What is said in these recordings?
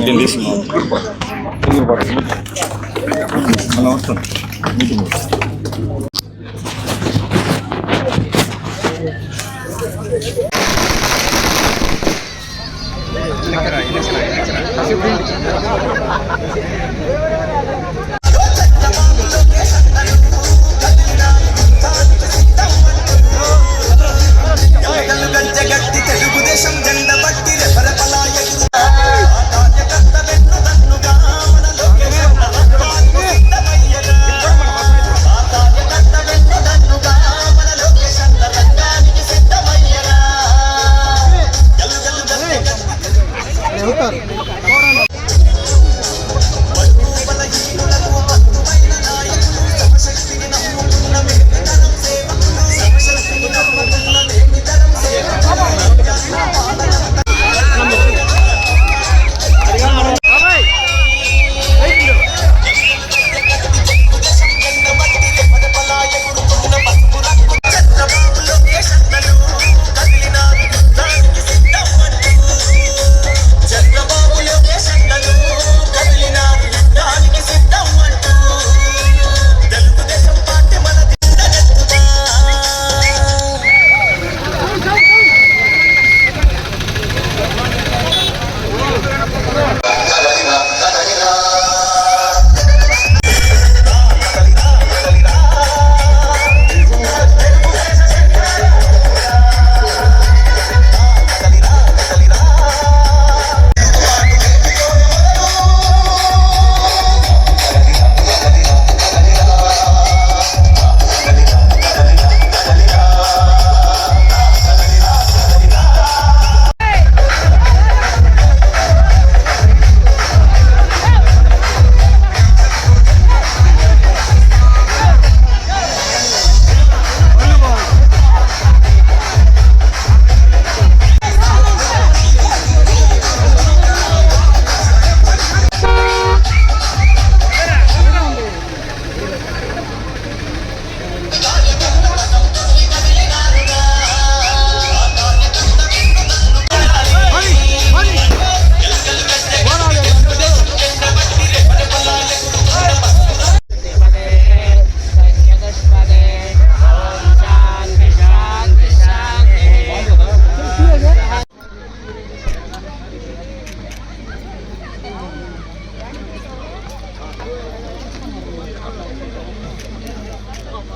నేను తీసుకున్నాను అలా వస్తుంది మీటింగ్ గంజగట్టి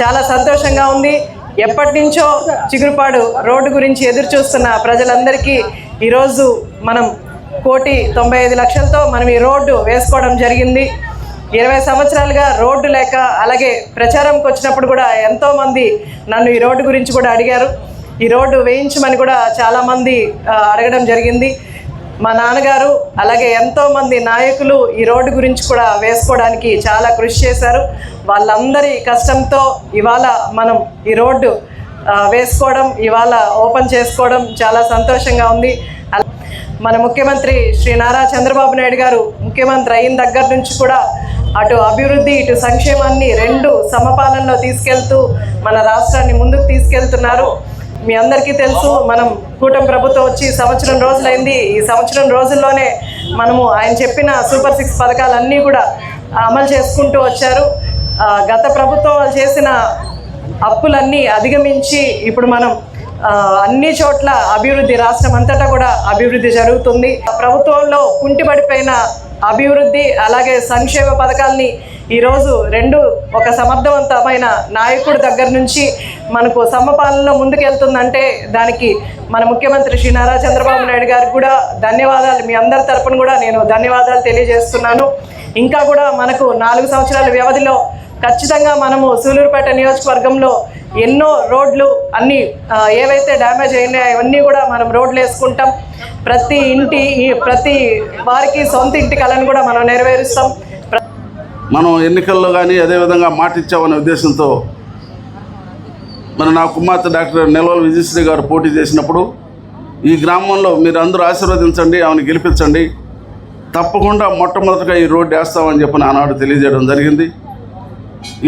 చాలా సంతోషంగా ఉంది. ఎప్పటి నుంచో చిగురుపాడు రోడ్డు గురించి ఎదురు చూస్తున్న ప్రజలందరికీ ఈరోజు మనం కోటి తొంభై ఐదు లక్షలతో మనం ఈ రోడ్డు వేసుకోవడం జరిగింది. ఇరవై సంవత్సరాలుగా రోడ్డు లేక అలాగే ప్రచారంకి వచ్చినప్పుడు కూడా ఎంతోమంది నన్ను ఈ రోడ్డు గురించి కూడా అడిగారు. ఈ రోడ్డు వేయించమని కూడా చాలామంది అడగడం జరిగింది. మా నాన్నగారు అలాగే ఎంతోమంది నాయకులు ఈ రోడ్డు గురించి కూడా వేసుకోవడానికి చాలా కృషి చేశారు. వాళ్ళందరి కష్టంతో ఇవాళ మనం ఈ రోడ్డు వేసుకోవడం ఇవాళ ఓపెన్ చేసుకోవడం చాలా సంతోషంగా ఉంది. మన ముఖ్యమంత్రి శ్రీ నారా చంద్రబాబు నాయుడు గారు ముఖ్యమంత్రి అయిన దగ్గర నుంచి కూడా అటు అభివృద్ధి ఇటు సంక్షేమాన్ని రెండు సమపాలనలో తీసుకెళ్తూ మన రాష్ట్రాన్ని ముందుకు తీసుకెళ్తున్నారు. మీ అందరికీ తెలుసు మనం కూటమి ప్రభుత్వం వచ్చి సంవత్సరం రోజులైంది. ఈ సంవత్సరం రోజుల్లోనే మనము ఆయన చెప్పిన సూపర్ సిక్స్ పథకాలన్నీ కూడా అమలు చేసుకుంటూ వచ్చారు. గత ప్రభుత్వం వాళ్ళు చేసిన అప్పులన్నీ అధిగమించి ఇప్పుడు మనం అన్ని చోట్ల అభివృద్ధి రాష్ట్రం అంతటా కూడా అభివృద్ధి జరుగుతుంది. ప్రభుత్వంలో కుంటిపడిపోయిన అభివృద్ధి అలాగే సంక్షేమ పథకాల్ని ఈరోజు రెండు ఒక సమర్థవంతమైన నాయకుడి దగ్గర నుంచి మనకు సమపాలనలో ముందుకెళ్తుందంటే దానికి మన ముఖ్యమంత్రి శ్రీ నారా చంద్రబాబు నాయుడు గారికి కూడా ధన్యవాదాలు. మీ అందరి తరపున కూడా నేను ధన్యవాదాలు తెలియజేస్తున్నాను. ఇంకా కూడా మనకు నాలుగు సంవత్సరాల వ్యవధిలో ఖచ్చితంగా మనము సూలూరుపేట నియోజకవర్గంలో ఎన్నో రోడ్లు అన్నీ ఏవైతే డ్యామేజ్ అయినాయో అవన్నీ కూడా మనం రోడ్లు వేసుకుంటాం. ప్రతి ఇంటి ప్రతి వారికి సొంత ఇంటి కళను కూడా మనం నెరవేరుస్తాం. మనం ఎన్నికల్లో కానీ అదేవిధంగా మాట ఇచ్చామనే ఉద్దేశంతో మరి నా కుమార్తె డాక్టర్ నెలవల్ విజయశ్రీ గారు పోటీ చేసినప్పుడు ఈ గ్రామంలో మీరు అందరూ ఆశీర్వదించండి ఆమెను గెలిపించండి. తప్పకుండా మొట్టమొదటిగా ఈ రోడ్డు వేస్తామని చెప్పి ఆనాడు తెలియజేయడం జరిగింది.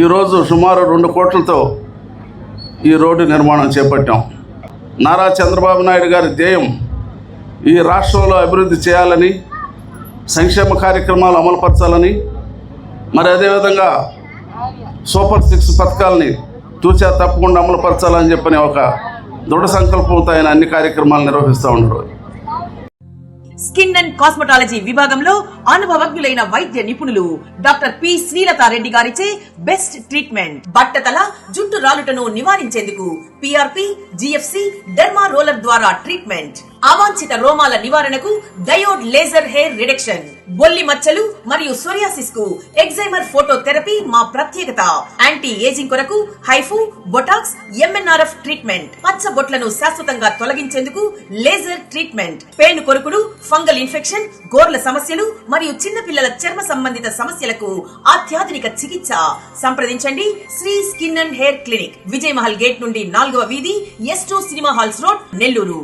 ఈరోజు సుమారు రెండు కోట్లతో ఈ రోడ్డు నిర్మాణం చేపట్టాం. నారా చంద్రబాబు నాయుడు గారి ధ్యేయం ఈ రాష్ట్రంలో అభివృద్ధి చేయాలని సంక్షేమ కార్యక్రమాలు అమలుపరచాలని మరి అదేవిధంగా సూపర్ సిక్స్ పథకాలని తూచా తప్పకుండా అమలుపరచాలని చెప్పని ఒక దృఢ సంకల్పంతో ఆయన అన్ని కార్యక్రమాలు నిర్వహిస్తూ ఉన్నారు. స్కిన్ అండ్ కాస్మెటాలజీ విభాగంలో అనుభవజ్ఞులైన వైద్య నిపుణులు డాక్టర్ పి శ్రీలతారెడ్డి గారిచే బెస్ట్ ట్రీట్మెంట్. బట్టతల జుట్టు రాలుటను నివారించేందుకు పిఆర్పి జిఎఫ్సి డెర్మా రోలర్ ద్వారా ట్రీట్మెంట్ అవాంఛిత రోమాల నివారణకు డయోడ్ లేజర్ హెయిర్ రిడక్షన్. బొల్లి మచ్చలు మరియు సోరియాసిస్కు ఎగ్జైమర్ ఫోటో థెరపీ మా ప్రత్యేకత. యాంటీ ఏజింగ్ కొరకు హైఫు బొటాక్స్ ఎంఎన్ఆర్ఎఫ్ ట్రీట్మెంట్ పచ్చ బొట్లను శాశ్వతంగా తొలగించేందుకు లేజర్ ట్రీట్మెంట్ పేను కొరుకుడు ఫంగల్ ఇన్ఫెక్షన్ గోర్ల సమస్యలు మరియు చిన్నపిల్లల చర్మ సంబంధిత సమస్యలకు అత్యాధునిక చికిత్స. సంప్రదించండి Shri skin and hair clinic Vijay Mahal gate నుండి నాలుగు నాలుగవ వీధి S two cinema halls road Nellore.